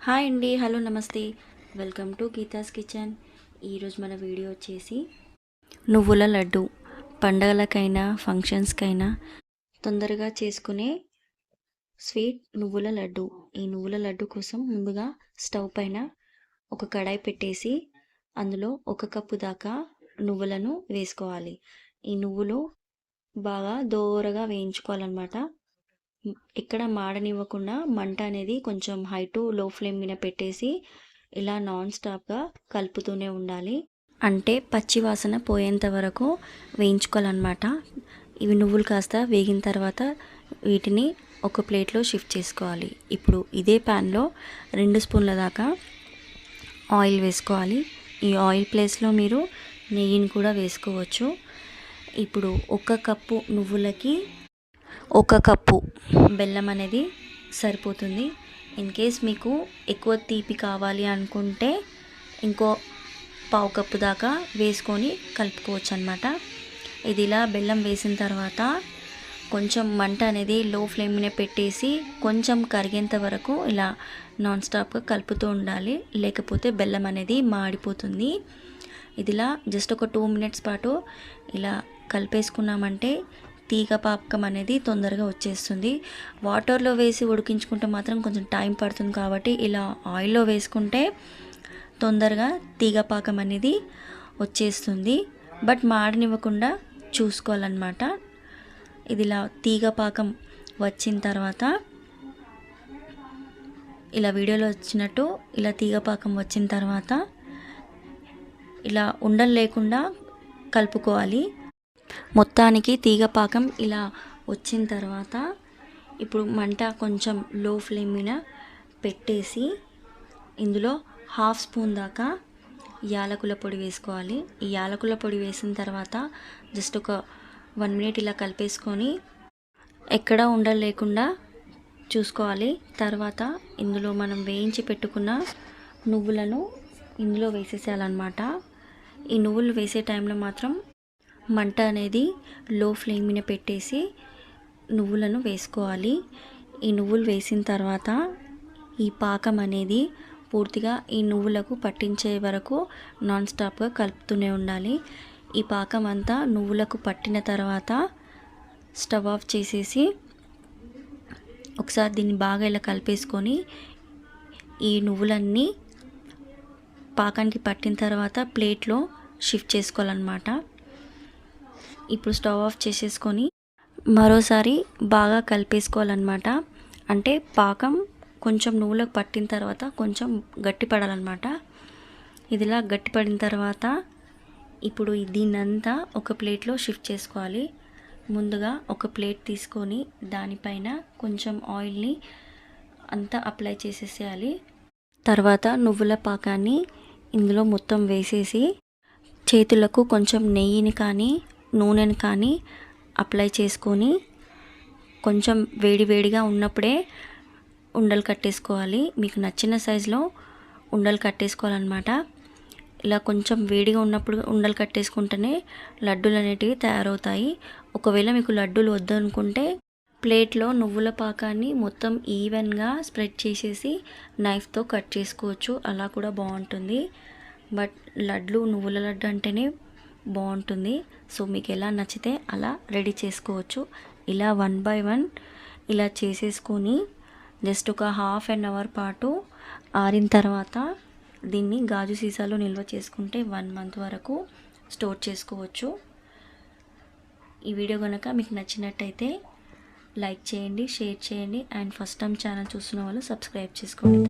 Hi అండి hello నమస్తే. Welcome to Geetha's kitchen. ఈరోజు మన వీడియో వచ్చేసి నువ్వుల లడ్డు. పండగలకైనా ఫంక్షన్స్కైనా తొందరగా చేసుకునే స్వీట్ నువ్వుల లడ్డు. ఈ నువ్వుల లడ్డు కోసం ముందుగా స్టవ్ పైన ఒక కడాయి పెట్టేసి అందులో ఒక కప్పు దాకా నువ్వులను వేసుకోవాలి. ఈ నువ్వులు బాగా దోరగా వేయించుకోవాలన్నమాట. ఇక్కడ మాడనివ్వకుండా మంట అనేది కొంచెం హై టు లో ఫ్లేమ్ మీద పెట్టేసి ఇలా నాన్ స్టాప్గా కలుపుతూనే ఉండాలి. అంటే పచ్చి వాసన పోయేంత వరకు వేయించుకోవాలన్నమాట. ఇవి నువ్వులు కాస్త వేగిన తర్వాత వీటిని ఒక ప్లేట్లో షిఫ్ట్ చేసుకోవాలి. ఇప్పుడు ఇదే ప్యాన్లో రెండు స్పూన్ల దాకా ఆయిల్ వేసుకోవాలి. ఈ ఆయిల్ ప్లేస్లో మీరు నెయ్యిని కూడా వేసుకోవచ్చు. ఇప్పుడు ఒక కప్పు నువ్వులకి ఒక కప్పు బెల్లం అనేది సరిపోతుంది. ఇన్ కేస్ మీకు ఎక్కువ తీపి కావాలి అనుకుంటే ఇంకో పావు కప్పు దాకా వేసుకొని కలుపుకోవచ్చు అనమాట ఇది ఇలా బెల్లం వేసిన తర్వాత కొంచెం మంట అనేది లో ఫ్లేమ్నే పెట్టేసి కొంచెం కరిగేంత వరకు ఇలా నాన్ స్టాప్గా కలుపుతూ ఉండాలి. లేకపోతే బెల్లం అనేది మాడిపోతుంది. ఇదిలా జస్ట్ ఒక టూ మినిట్స్ పాటు ఇలా కలిపేసుకున్నామంటే తీగ పాపకం అనేది తొందరగా వచ్చేస్తుంది. వాటర్లో వేసి ఉడికించుకుంటే మాత్రం కొంచెం టైం పడుతుంది కాబట్టి ఇలా ఆయిల్లో వేసుకుంటే తొందరగా తీగ పాకం అనేది వచ్చేస్తుంది. బట్ మాడనివ్వకుండా చూసుకోవాలన్నమాట. ఇది ఇలా తీగ పాకం వచ్చిన తర్వాత ఇలా వీడియోలో వచ్చినట్టు ఇలా తీగ పాకం వచ్చిన తర్వాత ఇలా ఉండలు లేకుండా కలుపుకోవాలి. మొత్తానికి తీగ పాకం ఇలా వచ్చిన తర్వాత ఇప్పుడు మంట కొంచెం లో ఫ్లేమ్ మీద పెట్టేసి ఇందులో హాఫ్ స్పూన్ దాకా యాలకుల పొడి వేసుకోవాలి. ఈ యాలకుల పొడి వేసిన తర్వాత జస్ట్ ఒక వన్ మినిట్ ఇలా కలిపేసుకొని ఎక్కడ ఉండలేకుండా చూసుకోవాలి. తర్వాత ఇందులో మనం వేయించి పెట్టుకున్న నువ్వులను ఇందులో వేసేసేయాలన్నమాట. ఈ నువ్వులు వేసే టైంలో మాత్రం మంట అనేది లో ఫ్లేమ్ మీద పెట్టేసి నువ్వులను వేసుకోవాలి. ఈ నువ్వులు వేసిన తర్వాత ఈ పాకం అనేది పూర్తిగా ఈ నువ్వులకు పట్టించే వరకు నాన్ స్టాప్గా కలుపుతూనే ఉండాలి. ఈ పాకం అంతా నువ్వులకు పట్టిన తర్వాత స్టవ్ ఆఫ్ చేసేసి ఒకసారి దీన్ని బాగా ఇలా కలిపేసుకొని ఈ నువ్వులన్నీ పాకానికి పట్టిన తర్వాత ప్లేట్లో షిఫ్ట్ చేసుకోవాలన్నమాట. ఇప్పుడు స్టవ్ ఆఫ్ చేసేసుకొని మరోసారి బాగా కలిపేసుకోవాలన్నమాట. అంటే పాకం కొంచెం నువ్వులకు పట్టిన తర్వాత కొంచెం గట్టిపడాలన్నమాట ఇదిలా గట్టిపడిన తర్వాత ఇప్పుడు దీన్నంతా ఒక ప్లేట్లో షిఫ్ట్ చేసుకోవాలి. ముందుగా ఒక ప్లేట్ తీసుకొని దానిపైన కొంచెం ఆయిల్ని అంతా అప్లై చేసేసేయాలి. తర్వాత నువ్వుల పాకాన్ని ఇందులో మొత్తం వేసేసి చేతులకు కొంచెం నెయ్యిని కానీ నూనెను కానీ అప్లై చేసుకొని కొంచెం వేడి వేడిగా ఉన్నప్పుడే ఉండలు కట్టేసుకోవాలి. మీకు నచ్చిన సైజులో ఉండలు కట్టేసుకోవాలన్నమాట. ఇలా కొంచెం వేడిగా ఉన్నప్పుడు ఉండలు కట్టేసుకుంటేనే లడ్డూలు అనేటివి తయారవుతాయి. ఒకవేళ మీకు లడ్డూలు వద్దనుకుంటే ప్లేట్లో నువ్వుల పాకాన్ని మొత్తం ఈవెన్గా స్ప్రెడ్ చేసేసి నైఫ్తో కట్ చేసుకోవచ్చు. అలా కూడా బాగుంటుంది. బట్ లడ్లు నువ్వుల లడ్డు అంటేనే బాగుంటుంది. సో మీకు ఎలా నచ్చితే అలా రెడీ చేసుకోవచ్చు. ఇలా వన్ బై వన్ ఇలా చేసేసుకొని జస్ట్ ఒక హాఫ్ అన్ అవర్ పాటు ఆరిన తర్వాత దీన్ని గాజు సీసాలో నిల్వ చేసుకుంటే వన్ మంత్ వరకు స్టోర్ చేసుకోవచ్చు. ఈ వీడియో కనుక మీకు నచ్చినట్టయితే లైక్ చేయండి షేర్ చేయండి అండ్ ఫస్ట్ టైం ఛానల్ చూస్తున్న వాళ్ళు సబ్స్క్రైబ్ చేసుకోండి.